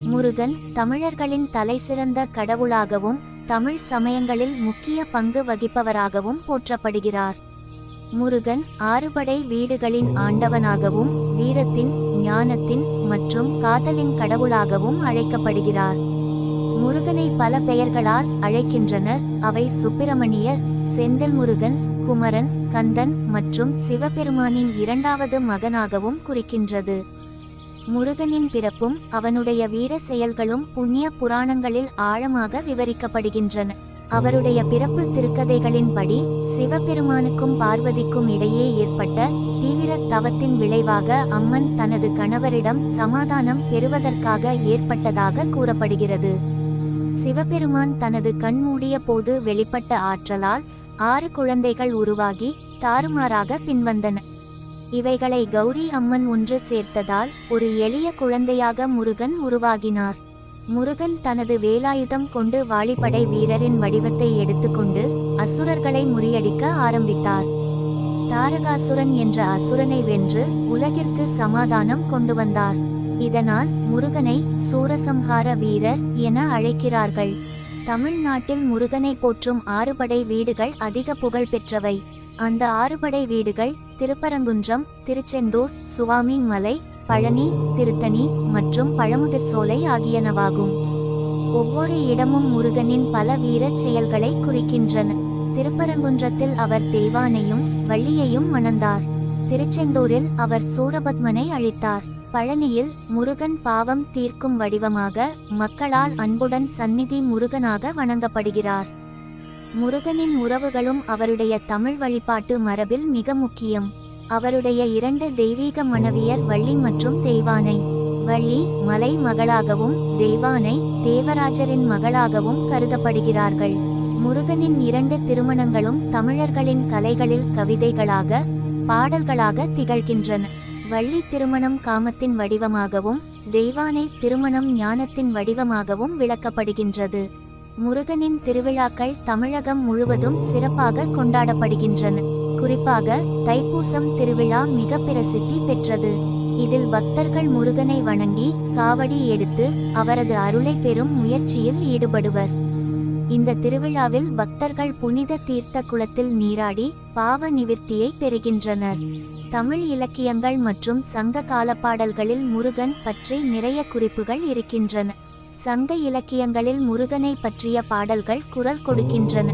முருகன் தமிழர்களின் தலைசிறந்த கடவுளாகவும் தமிழ் சமயங்களில் முக்கிய பங்கு வகிப்பவராகவும் போற்றப்படுகிறார். முருகன் ஆறுபடை வீடுகளின் ஆண்டவனாகவும் வீரத்தின் ஞானத்தின் மற்றும் காதலின் கடவுளாகவும் அழைக்கப்படுகிறார். முருகனை பல பெயர்களால் அழைக்கின்றனர். அவை சுப்பிரமணியர் செந்தில் முருகன் குமரன் கந்தன் மற்றும் சிவபெருமானின் இரண்டாவது மகனாகவும் குறிக்கின்றது. முருகனின் பிறப்பும் அவனுடைய வீர செயல்களும் புண்ணிய புராணங்களில் ஆழமாக விவரிக்கப்படுகின்றன. அவருடைய பிறப்பு திருக்கதைகளின்படி சிவபெருமானுக்கும் பார்வதிக்கும் இடையே ஏற்பட்ட தீவிர தவத்தின் விளைவாக அம்மன் தனது கணவரிடம் சமாதானம் பெறுவதற்காக ஏற்பட்டதாக கூறப்படுகிறது. சிவபெருமான் தனது கண் மூடிய போது வெளிப்பட்ட ஆற்றலால் ஆறு குழந்தைகள் உருவாகி தாறுமாறாக பின்வந்தன. இவைகளை கௌரி அம்மன் ஒன்று சேர்த்ததால் ஒரு எளிய குழந்தையாக முருகன் உருவாகினார். முருகன் தனது வேலாயுதம் கொண்டு வாலிபடை வீரரின் வடிவத்தை எடுத்துக்கொண்டு அசுரர்களை முறியடிக்க ஆரம்பித்தார். தாரகாசுரன் என்ற அசுரனை வென்று உலகிற்கு சமாதானம் கொண்டு வந்தார். இதனால் முருகனை சூரசம்ஹார வீரர் என அழைக்கிறார்கள். தமிழ்நாட்டில் முருகனை போற்றும் ஆறுபடை வீடுகள் அதிக புகழ் பெற்றவை. அந்த ஆறுபடை வீடுகள் திருப்பரங்குன்றம் திருச்செந்தூர் சுவாமி மலை பழனி திருத்தணி மற்றும் பழமுதிர் சோலை ஆகியனவாகும். ஒவ்வொரு இடமும் முருகனின் பல வீரச் செயல்களை குறிக்கின்றன. திருப்பரங்குன்றத்தில் அவர் தெய்வானையும் வள்ளியையும் மணந்தார். திருச்செந்தூரில் அவர் சூரபத்மனை அழித்தார். பழனியில் முருகன் பாவம் தீர்க்கும் வடிவமாக மக்களால் அன்புடன் சந்நிதி முருகனாக வணங்கப்படுகிறார். முருகனின் உறவுகளும் அவருடைய தமிழ் வழிபாட்டு மரபில் மிக முக்கியம். அவருடைய இரண்டு தெய்வீக மனைவியர் வள்ளி மற்றும் தெய்வானை வள்ளி மலை மகளாகவும் தெய்வானை தேவராஜரின் மகளாகவும் கருதப்படுகிறார்கள். முருகனின் இரண்டு திருமணங்களும் தமிழர்களின் கலைகளில் கவிதைகளாக பாடல்களாக திகழ்கின்றன. வள்ளி திருமணம் காமத்தின் வடிவமாகவும் தெய்வானை திருமணம் ஞானத்தின் வடிவமாகவும் விளக்கப்படுகின்றது. முருகனின் திருவிழாக்கள் தமிழகம் முழுவதும் சிறப்பாக கொண்டாடப்படுகின்றன. குறிப்பாக தைப்பூசம் திருவிழா மிக பிரசித்தி பெற்றது. இதில் பக்தர்கள் முருகனை வணங்கி காவடி எடுத்து அவரது அருளை பெறும் முயற்சியில் ஈடுபடுவர். இந்த திருவிழாவில் பக்தர்கள் புனித தீர்த்த குளத்தில் நீராடி பாவ நிவிற்த்தியை பெறுகின்றனர். தமிழ் இலக்கியங்கள் மற்றும் சங்க காலப்பாடல்களில் முருகன் பற்றி நிறைய குறிப்புகள் இருக்கின்றன. சங்க இலக்கியங்களில் முருகனை பற்றிய பாடல்கள் குரல் கொடுக்கின்றன.